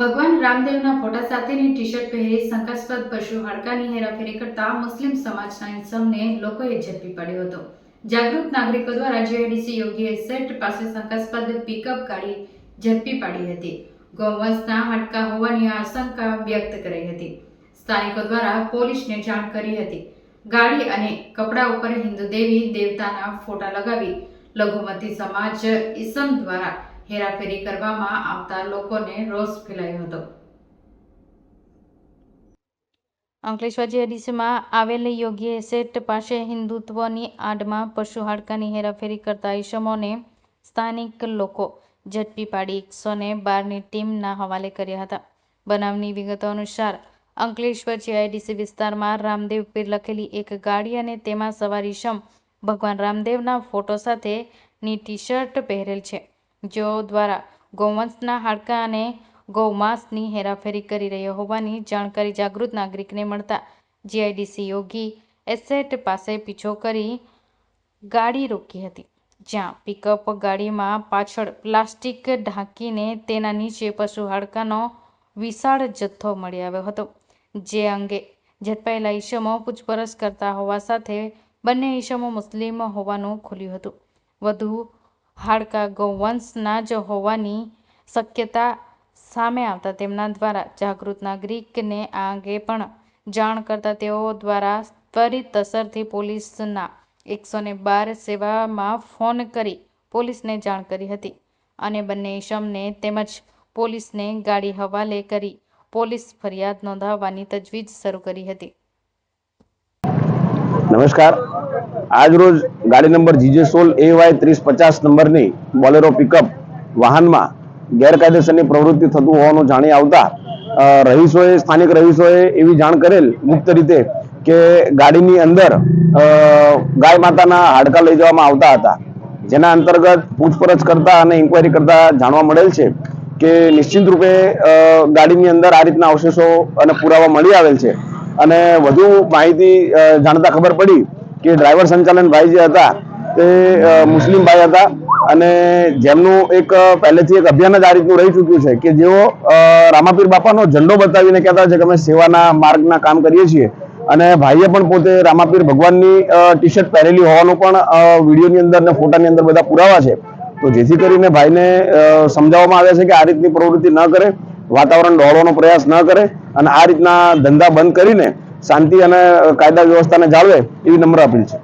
ભગવાન રામદેવના ફોટા સાથેની ટી શર્ટ પહેરી શંકાસ્પદ પશુ હાડકાની હેરાફેરી કરતા મુસ્લિમ સમાજના ઇન્સમને લોકોએ ઝડપી પાડ્યો હતો. જાગૃત નાગરિકો દ્વારા જીઆઈડીસી યોગીએ સેટ પાસે શંકાસ્પદ પિકઅપ ગાડી ઝડપી પાડી હતી. ગૌવંશના હાડકા હોવાની આશંકા વ્યક્ત કરી હતી. સ્થાનિકો દ્વારા પોલીસને જાણ કરી હતી. ગાડી અને કપડા ઉપર હિન્દુ દેવી દેવતાના ફોટા લગાવી લઘુમતી સમાજ ઈસમ દ્વારા હેરાફેરી કરવામાં આવતા લોકોને રોષ ફેલાયો હતો. અંકલેશ્વર જીઆઈડીસીમાં આવેલ યોગી એસેટ પાસે હિન્દુત્વની આડમાં પશુ હાડકાની હેરાફેરી કરતા ઈસમોને સ્થાનિક લોકો ઝડપી પાડી એકસો ને બારની ટીમના હવાલે કર્યા હતા. બનાવની વિગતો અનુસાર, અંકલેશ્વર જીઆઈડીસી વિસ્તારમાં રામદેવ પીર લખેલી એક ગાડી અને તેમાં સવાર ઈસમ ભગવાન રામદેવના ફોટો સાથેની ટી શર્ટ પહેરેલ છે. જેઓ દ્વારા ગૌવંશના હાડકાં અને ગૌમાંસની હેરાફેરી કરી રહ્યો હોવાની જાણકારી જાગૃત નાગરિકને મળતા જીઆઈડીસી યોગી એસેટ પાસે પીછો કરી ગાડી રોકી હતી, જ્યાં પિકઅપ ગાડીમાં પાછળ પ્લાસ્ટિક ઢાંકીને તેના નીચે પશુ હાડકાનો વિશાળ જથ્થો મળી આવ્યો હતો. જે અંગે ઝડપાયેલા ઈસમો પૂછપરછ કરતા હોવા સાથે બંને ઈસમો મુસ્લિમ હોવાનું ખુલ્યું હતું. વધુ હાડકા ગૌવંશના જ હોવાની શક્યતા સામે આવતા તેમના દ્વારા જાગૃત નાગરિકને આ અંગે પણ જાણ કરતા તેઓ દ્વારા ત્વરિત અસરથી પોલીસના એકસો ને બાર સેવામાં ફોન કરી પોલીસને જાણ કરી હતી અને બંને ઈસમને તેમજ પોલીસને ગાડી હવાલે કરી પોલીસ ફરિયાદ નોંધાવવાની તજવીજ શરૂ કરી હતી. નમસ્કાર. આજ રોજ ગાડી નંબર જીજે સોલ એ વાય ત્રીસ પચાસ નંબરની બોલેરો પિકઅપ વાહનમાં ગેરકાયદેસરની પ્રવૃત્તિ થતું હોવાનું જાણી આવતા રહીશોએ, સ્થાનિક રહીશોએ એવી જાણ કરેલ મુક્ત રીતે કે ગાડીની અંદર ગાય માતાના હાડકા લઈ જવામાં આવતા હતા. જેના અંતર્ગત પૂછપરછ કરતા અને ઇન્કવાયરી કરતા જાણવા મળેલ છે કે નિશ્ચિત રૂપે ગાડીની અંદર આ રીતના અવશેષો અને પુરાવા મળી આવેલ છે. અને વધુ માહિતી જાણતા ખબર પડી કે ડ્રાઈવર સંચાલન ભાઈ જે હતા, તે મુસ્લિમ ભાઈ હતા. અને જેમનું એક પહેલેથી એક અભિયાન જ આ રીતનું રહી ચૂક્યું છે કે જેઓ રામાપીર બાપાનો ઝંડો બતાવીને કહેતા છે કે અમે સેવાના માર્ગના કામ કરીએ છીએ. અને ભાઈએ પણ પોતે રામાપીર ભગવાનની ટી શર્ટ પહેરેલી હોવાનું પણ વિડીયોની અંદર અને ફોટાની અંદર બધા પુરાવા છે. તો જેથી કરીને ભાઈને સમજાવવામાં આવે છે કે આ રીતની પ્રવૃત્તિ ન કરે. વાતાવરણ ડહોળવાનો પ્રયાસ ન કરે અને આ રીતના ધંધા બંધ કરીને શાંતિ અને કાયદા વ્યવસ્થાને જાળવે એવી નમ્ર અપીલ છે.